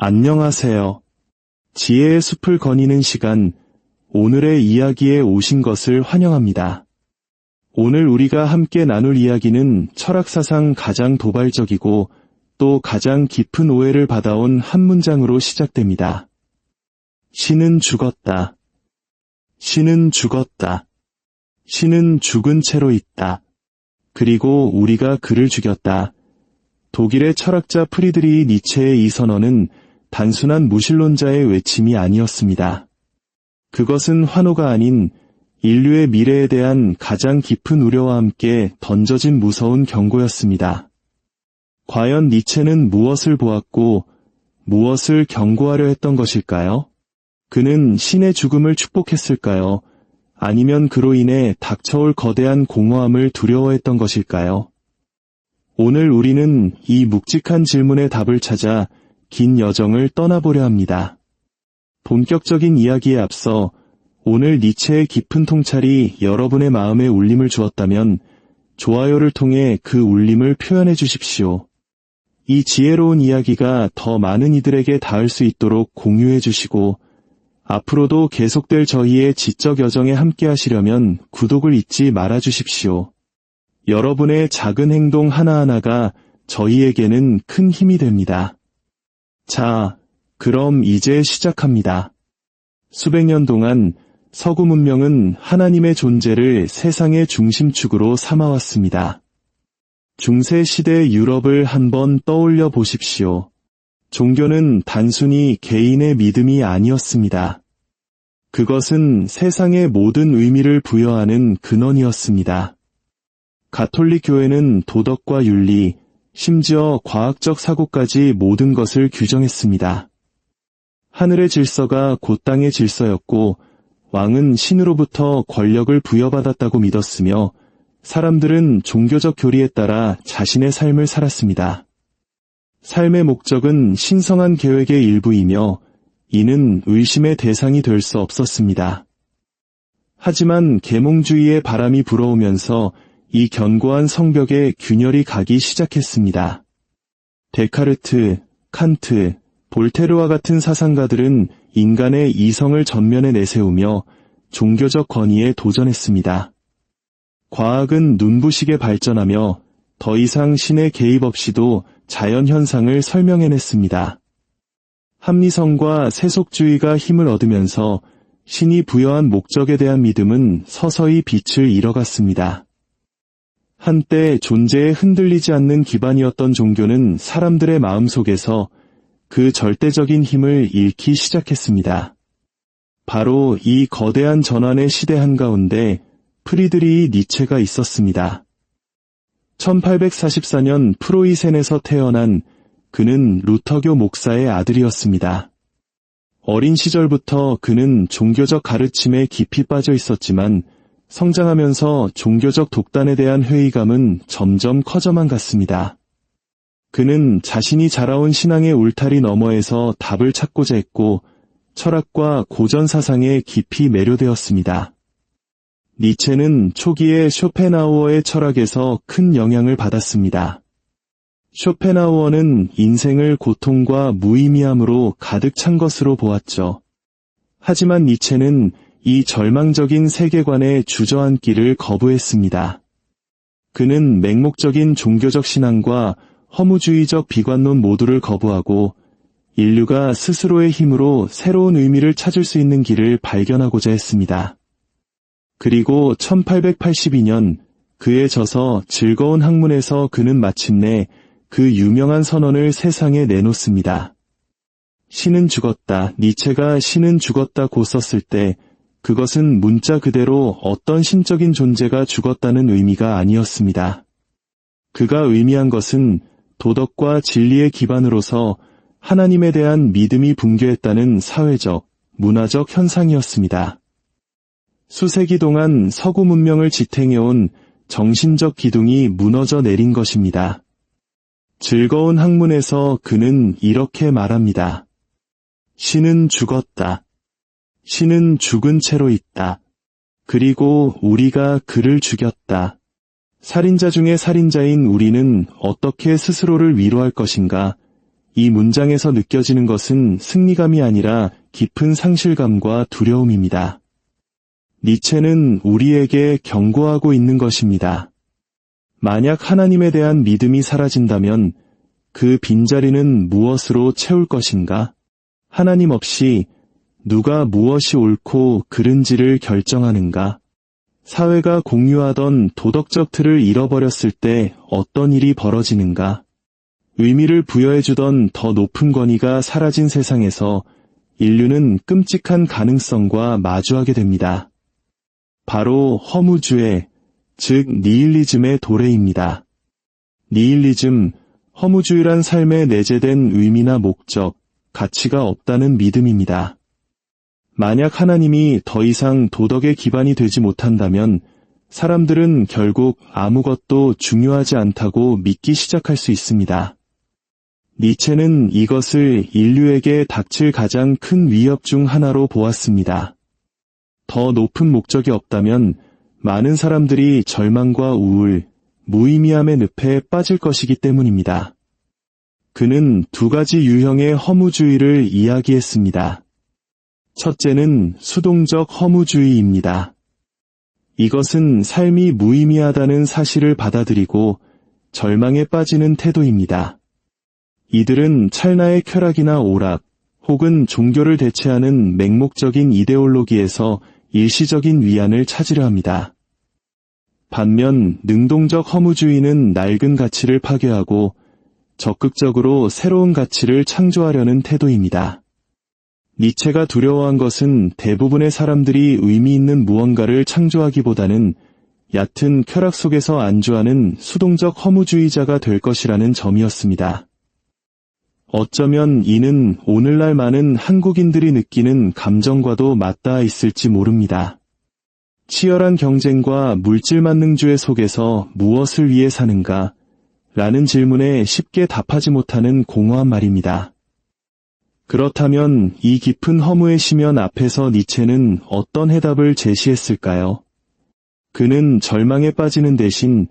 안녕하세요. 지혜의 숲을 거니는 시간, 오늘의 이야기에 오신 것을 환영합니다. 오늘 우리가 함께 나눌 이야기는 철학사상 가장 도발적이고 또 가장 깊은 오해를 받아온 한 문장으로 시작됩니다. 신은 죽었다. 신은 죽었다. 신은 죽은 채로 있다. 그리고 우리가 그를 죽였다. 독일의 철학자 프리드리히 니체의 이 선언은 단순한 무신론자의 외침이 아니었습니다. 그것은 환호가 아닌 인류의 미래에 대한 가장 깊은 우려와 함께 던져진 무서운 경고였습니다. 과연 니체는 무엇을 보았고 무엇을 경고하려 했던 것일까요? 그는 신의 죽음을 축복했을까요? 아니면 그로 인해 닥쳐올 거대한 공허함을 두려워했던 것일까요? 오늘 우리는 이 묵직한 질문의 답을 찾아 긴 여정을 떠나보려 합니다. 본격적인 이야기에 앞서 오늘 니체의 깊은 통찰이 여러분의 마음에 울림을 주었다면 좋아요를 통해 그 울림을 표현해 주십시오. 이 지혜로운 이야기가 더 많은 이들에게 닿을 수 있도록 공유해 주시고 앞으로도 계속될 저희의 지적 여정에 함께 하시려면 구독을 잊지 말아 주십시오. 여러분의 작은 행동 하나하나가 저희에게는 큰 힘이 됩니다. 자, 그럼 이제 시작합니다. 수백 년 동안 서구 문명은 하나님의 존재를 세상의 중심축으로 삼아왔습니다. 중세 시대 유럽을 한번 떠올려 보십시오. 종교는 단순히 개인의 믿음이 아니었습니다. 그것은 세상의 모든 의미를 부여하는 근원이었습니다. 가톨릭 교회는 도덕과 윤리, 심지어 과학적 사고까지 모든 것을 규정했습니다. 하늘의 질서가 곧 땅의 질서였고 왕은 신으로부터 권력을 부여받았다고 믿었으며 사람들은 종교적 교리에 따라 자신의 삶을 살았습니다. 삶의 목적은 신성한 계획의 일부이며 이는 의심의 대상이 될 수 없었습니다. 하지만 계몽주의의 바람이 불어오면서 이 견고한 성벽에 균열이 가기 시작했습니다. 데카르트, 칸트, 볼테르와 같은 사상가들은 인간의 이성을 전면에 내세우며 종교적 권위에 도전했습니다. 과학은 눈부시게 발전하며 더 이상 신의 개입 없이도 자연 현상을 설명해냈습니다. 합리성과 세속주의가 힘을 얻으면서 신이 부여한 목적에 대한 믿음은 서서히 빛을 잃어갔습니다. 한때 존재에 흔들리지 않는 기반이었던 종교는 사람들의 마음속에서 그 절대적인 힘을 잃기 시작했습니다. 바로 이 거대한 전환의 시대 한가운데 프리드리히 니체가 있었습니다. 1844년 프로이센에서 태어난 그는 루터교 목사의 아들이었습니다. 어린 시절부터 그는 종교적 가르침에 깊이 빠져 있었지만 성장하면서 종교적 독단에 대한 회의감은 점점 커져만 갔습니다. 그는 자신이 자라온 신앙의 울타리 너머에서 답을 찾고자 했고 철학과 고전 사상에 깊이 매료되었습니다. 니체는 초기에 쇼펜하우어의 철학에서 큰 영향을 받았습니다. 쇼펜하우어는 인생을 고통과 무의미함으로 가득 찬 것으로 보았죠. 하지만 니체는 이 절망적인 세계관에 주저앉기를 거부했습니다. 그는 맹목적인 종교적 신앙과 허무주의적 비관론 모두를 거부하고 인류가 스스로의 힘으로 새로운 의미를 찾을 수 있는 길을 발견하고자 했습니다. 그리고 1882년 그의 저서 즐거운 학문에서 그는 마침내 그 유명한 선언을 세상에 내놓습니다. 신은 죽었다. 니체가 신은 죽었다고 썼을 때 그것은 문자 그대로 어떤 신적인 존재가 죽었다는 의미가 아니었습니다. 그가 의미한 것은 도덕과 진리의 기반으로서 하나님에 대한 믿음이 붕괴했다는 사회적, 문화적 현상이었습니다. 수세기 동안 서구 문명을 지탱해온 정신적 기둥이 무너져 내린 것입니다. 즐거운 학문에서 그는 이렇게 말합니다. 신은 죽었다. 신은 죽은 채로 있다. 그리고 우리가 그를 죽였다. 살인자 중에 살인자인 우리는 어떻게 스스로를 위로할 것인가? 이 문장에서 느껴지는 것은 승리감이 아니라 깊은 상실감과 두려움입니다. 니체는 우리에게 경고하고 있는 것입니다. 만약 하나님에 대한 믿음이 사라진다면 그 빈자리는 무엇으로 채울 것인가? 하나님 없이 누가 무엇이 옳고 그른지를 결정하는가? 사회가 공유하던 도덕적 틀을 잃어버렸을 때 어떤 일이 벌어지는가? 의미를 부여해주던 더 높은 권위가 사라진 세상에서 인류는 끔찍한 가능성과 마주하게 됩니다. 바로 허무주의, 즉 니힐리즘의 도래입니다. 니힐리즘, 허무주의란 삶에 내재된 의미나 목적, 가치가 없다는 믿음입니다. 만약 하나님이 더 이상 도덕의 기반이 되지 못한다면 사람들은 결국 아무것도 중요하지 않다고 믿기 시작할 수 있습니다. 니체는 이것을 인류에게 닥칠 가장 큰 위협 중 하나로 보았습니다. 더 높은 목적이 없다면 많은 사람들이 절망과 우울, 무의미함의 늪에 빠질 것이기 때문입니다. 그는 두 가지 유형의 허무주의를 이야기했습니다. 첫째는 수동적 허무주의입니다. 이것은 삶이 무의미하다는 사실을 받아들이고 절망에 빠지는 태도입니다. 이들은 찰나의 쾌락이나 오락, 혹은 종교를 대체하는 맹목적인 이데올로기에서 일시적인 위안을 찾으려 합니다. 반면 능동적 허무주의는 낡은 가치를 파괴하고 적극적으로 새로운 가치를 창조하려는 태도입니다. 니체가 두려워한 것은 대부분의 사람들이 의미 있는 무언가를 창조하기보다는 얕은 쾌락 속에서 안주하는 수동적 허무주의자가 될 것이라는 점이었습니다. 어쩌면 이는 오늘날 많은 한국인들이 느끼는 감정과도 맞닿아 있을지 모릅니다. 치열한 경쟁과 물질 만능주의 속에서 무엇을 위해 사는가? 라는 질문에 쉽게 답하지 못하는 공허한 말입니다. 그렇다면 이 깊은 허무의 시면 앞에서 니체는 어떤 해답을 제시했을까요? 그는 절망에 빠지는 대신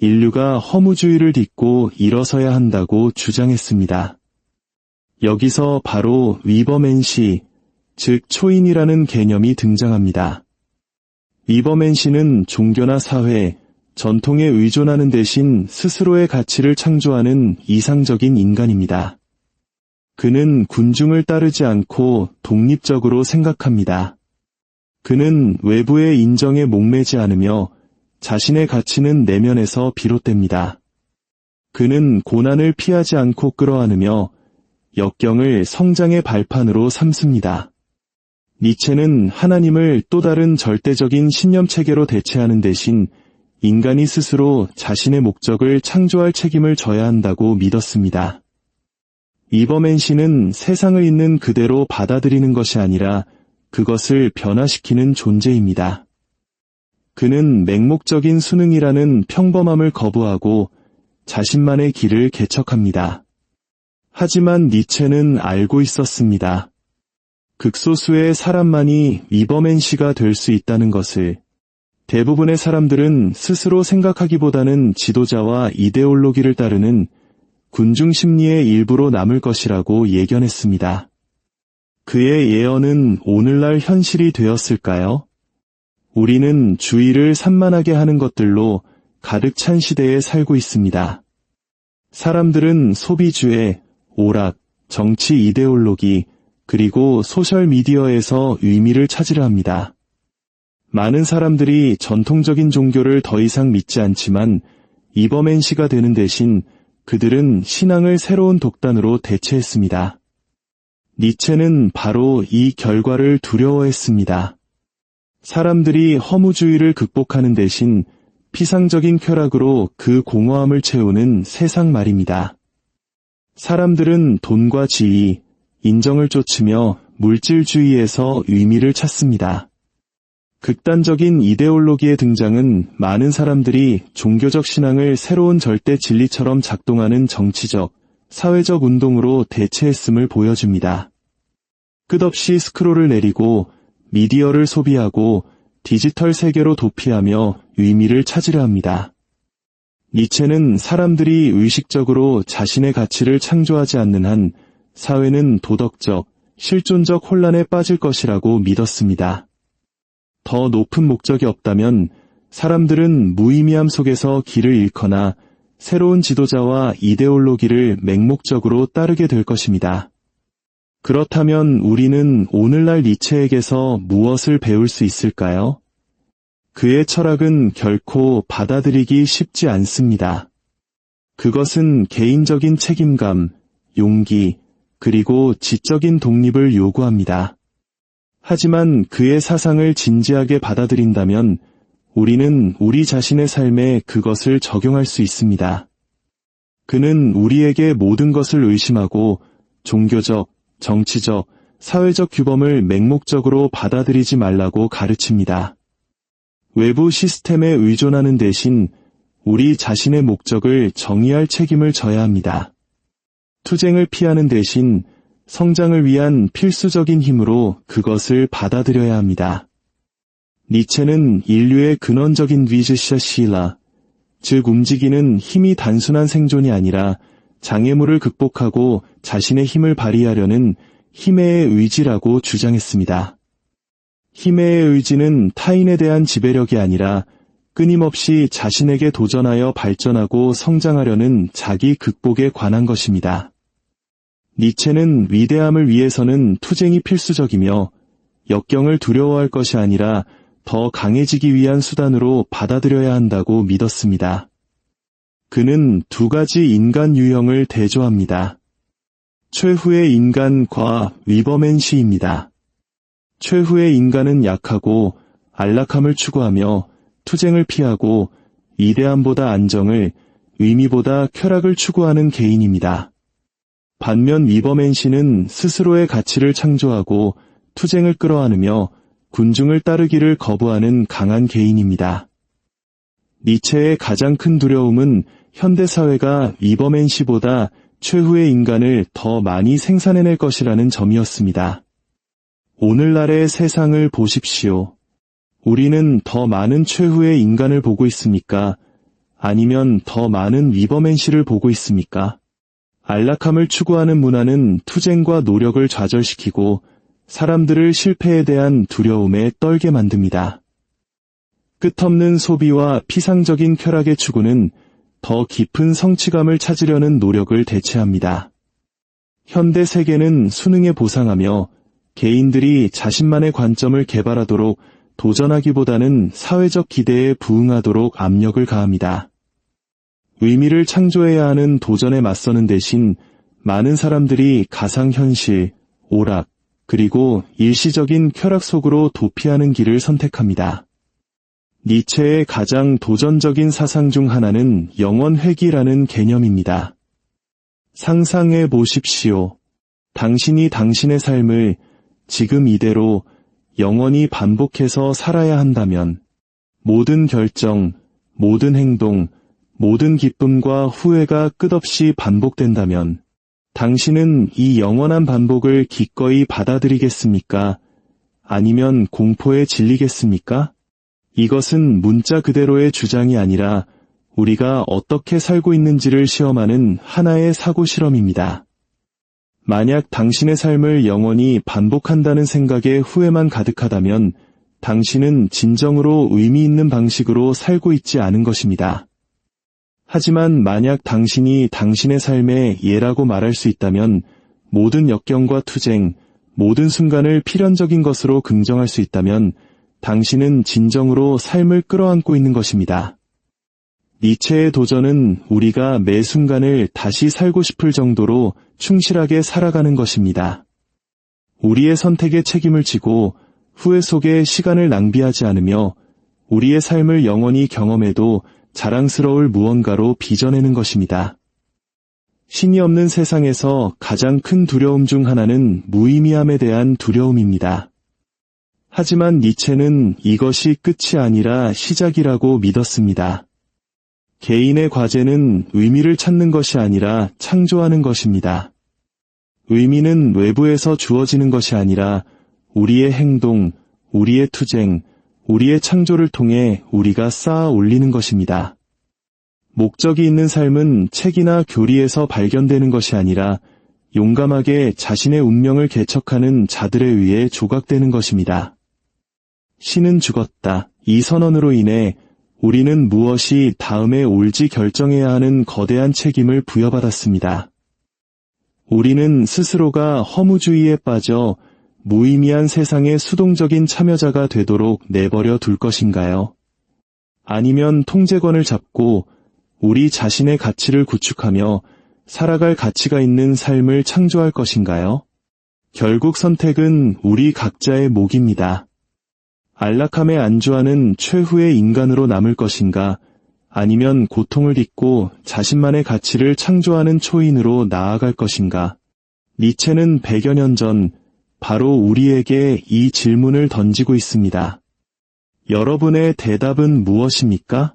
인류가 허무주의를 딛고 일어서야 한다고 주장했습니다. 여기서 바로 위버맨시, 즉 초인이라는 개념이 등장합니다. 위버맨시는 종교나 사회, 전통에 의존하는 대신 스스로의 가치를 창조하는 이상적인 인간입니다. 그는 군중을 따르지 않고 독립적으로 생각합니다. 그는 외부의 인정에 목매지 않으며 자신의 가치는 내면에서 비롯됩니다. 그는 고난을 피하지 않고 끌어안으며 역경을 성장의 발판으로 삼습니다. 니체는 하나님을 또 다른 절대적인 신념 체계로 대체하는 대신 인간이 스스로 자신의 목적을 창조할 책임을 져야 한다고 믿었습니다. 이버맨 씨는 세상을 있는 그대로 받아들이는 것이 아니라 그것을 변화시키는 존재입니다. 그는 맹목적인 수능이라는 평범함을 거부하고 자신만의 길을 개척합니다. 하지만 니체는 알고 있었습니다. 극소수의 사람만이 이버맨 씨가 될 수 있다는 것을 대부분의 사람들은 스스로 생각하기보다는 지도자와 이데올로기를 따르는 군중 심리의 일부로 남을 것이라고 예견했습니다. 그의 예언은 오늘날 현실이 되었을까요? 우리는 주의를 산만하게 하는 것들로 가득 찬 시대에 살고 있습니다. 사람들은 소비주의, 오락, 정치 이데올로기, 그리고 소셜미디어에서 의미를 찾으려 합니다. 많은 사람들이 전통적인 종교를 더 이상 믿지 않지만 이버맨시가 되는 대신 그들은 신앙을 새로운 독단으로 대체했습니다. 니체는 바로 이 결과를 두려워했습니다. 사람들이 허무주의를 극복하는 대신 피상적인 쾌락으로 그 공허함을 채우는 세상 말입니다. 사람들은 돈과 지위, 인정을 쫓으며 물질주의에서 의미를 찾습니다. 극단적인 이데올로기의 등장은 많은 사람들이 종교적 신앙을 새로운 절대 진리처럼 작동하는 정치적, 사회적 운동으로 대체했음을 보여줍니다. 끝없이 스크롤을 내리고 미디어를 소비하고 디지털 세계로 도피하며 의미를 찾으려 합니다. 니체는 사람들이 의식적으로 자신의 가치를 창조하지 않는 한 사회는 도덕적, 실존적 혼란에 빠질 것이라고 믿었습니다. 더 높은 목적이 없다면 사람들은 무의미함 속에서 길을 잃거나 새로운 지도자와 이데올로기를 맹목적으로 따르게 될 것입니다. 그렇다면 우리는 오늘날 니체에게서 무엇을 배울 수 있을까요? 그의 철학은 결코 받아들이기 쉽지 않습니다. 그것은 개인적인 책임감, 용기, 그리고 지적인 독립을 요구합니다. 하지만 그의 사상을 진지하게 받아들인다면 우리는 우리 자신의 삶에 그것을 적용할 수 있습니다. 그는 우리에게 모든 것을 의심하고 종교적, 정치적, 사회적 규범을 맹목적으로 받아들이지 말라고 가르칩니다. 외부 시스템에 의존하는 대신 우리 자신의 목적을 정의할 책임을 져야 합니다. 투쟁을 피하는 대신 성장을 위한 필수적인 힘으로 그것을 받아들여야 합니다. 니체는 인류의 근원적인 위즈샤 시라, 즉 움직이는 힘이 단순한 생존이 아니라 장애물을 극복하고 자신의 힘을 발휘하려는 힘의 의지라고 주장했습니다. 힘의 의지는 타인에 대한 지배력이 아니라 끊임없이 자신에게 도전하여 발전하고 성장하려는 자기 극복에 관한 것입니다. 니체는 위대함을 위해서는 투쟁이 필수적이며 역경을 두려워할 것이 아니라 더 강해지기 위한 수단으로 받아들여야 한다고 믿었습니다. 그는 두 가지 인간 유형을 대조합니다. 최후의 인간과 위버맨 시입니다. 최후의 인간은 약하고 안락함을 추구하며 투쟁을 피하고 이대함보다 안정을, 의미보다 쾌락을 추구하는 개인입니다. 반면 위버맨시는 스스로의 가치를 창조하고 투쟁을 끌어안으며 군중을 따르기를 거부하는 강한 개인입니다. 니체의 가장 큰 두려움은 현대사회가 위버맨시보다 최후의 인간을 더 많이 생산해낼 것이라는 점이었습니다. 오늘날의 세상을 보십시오. 우리는 더 많은 최후의 인간을 보고 있습니까? 아니면 더 많은 위버맨시를 보고 있습니까? 안락함을 추구하는 문화는 투쟁과 노력을 좌절시키고 사람들을 실패에 대한 두려움에 떨게 만듭니다. 끝없는 소비와 피상적인 쾌락의 추구는 더 깊은 성취감을 찾으려는 노력을 대체합니다. 현대 세계는 수능에 보상하며 개인들이 자신만의 관점을 개발하도록 도전하기보다는 사회적 기대에 부응하도록 압력을 가합니다. 의미를 창조해야 하는 도전에 맞서는 대신 많은 사람들이 가상현실, 오락, 그리고 일시적인 쾌락 속으로 도피하는 길을 선택합니다. 니체의 가장 도전적인 사상 중 하나는 영원 회귀라는 개념입니다. 상상해 보십시오. 당신이 당신의 삶을 지금 이대로 영원히 반복해서 살아야 한다면 모든 결정, 모든 행동, 모든 기쁨과 후회가 끝없이 반복된다면 당신은 이 영원한 반복을 기꺼이 받아들이겠습니까? 아니면 공포에 질리겠습니까? 이것은 문자 그대로의 주장이 아니라 우리가 어떻게 살고 있는지를 시험하는 하나의 사고 실험입니다. 만약 당신의 삶을 영원히 반복한다는 생각에 후회만 가득하다면 당신은 진정으로 의미 있는 방식으로 살고 있지 않은 것입니다. 하지만 만약 당신이 당신의 삶의 예라고 말할 수 있다면 모든 역경과 투쟁, 모든 순간을 필연적인 것으로 긍정할 수 있다면 당신은 진정으로 삶을 끌어안고 있는 것입니다. 니체의 도전은 우리가 매 순간을 다시 살고 싶을 정도로 충실하게 살아가는 것입니다. 우리의 선택에 책임을 지고 후회 속에 시간을 낭비하지 않으며 우리의 삶을 영원히 경험해도 자랑스러울 무언가로 빚어내는 것입니다. 신이 없는 세상에서 가장 큰 두려움 중 하나는 무의미함에 대한 두려움입니다. 하지만 니체는 이것이 끝이 아니라 시작이라고 믿었습니다. 개인의 과제는 의미를 찾는 것이 아니라 창조하는 것입니다. 의미는 외부에서 주어지는 것이 아니라 우리의 행동, 우리의 투쟁, 우리의 창조를 통해 우리가 쌓아 올리는 것입니다. 목적이 있는 삶은 책이나 교리에서 발견되는 것이 아니라 용감하게 자신의 운명을 개척하는 자들에 의해 조각되는 것입니다. 신은 죽었다. 이 선언으로 인해 우리는 무엇이 다음에 옳지 결정해야 하는 거대한 책임을 부여받았습니다. 우리는 스스로가 허무주의에 빠져 무의미한 세상의 수동적인 참여자가 되도록 내버려 둘 것인가요? 아니면 통제권을 잡고 우리 자신의 가치를 구축하며 살아갈 가치가 있는 삶을 창조할 것인가요? 결국 선택은 우리 각자의 몫입니다. 안락함에 안주하는 최후의 인간으로 남을 것인가, 아니면 고통을 딛고 자신만의 가치를 창조하는 초인으로 나아갈 것인가. 니체는 100여 년 전 바로 우리에게 이 질문을 던지고 있습니다. 여러분의 대답은 무엇입니까?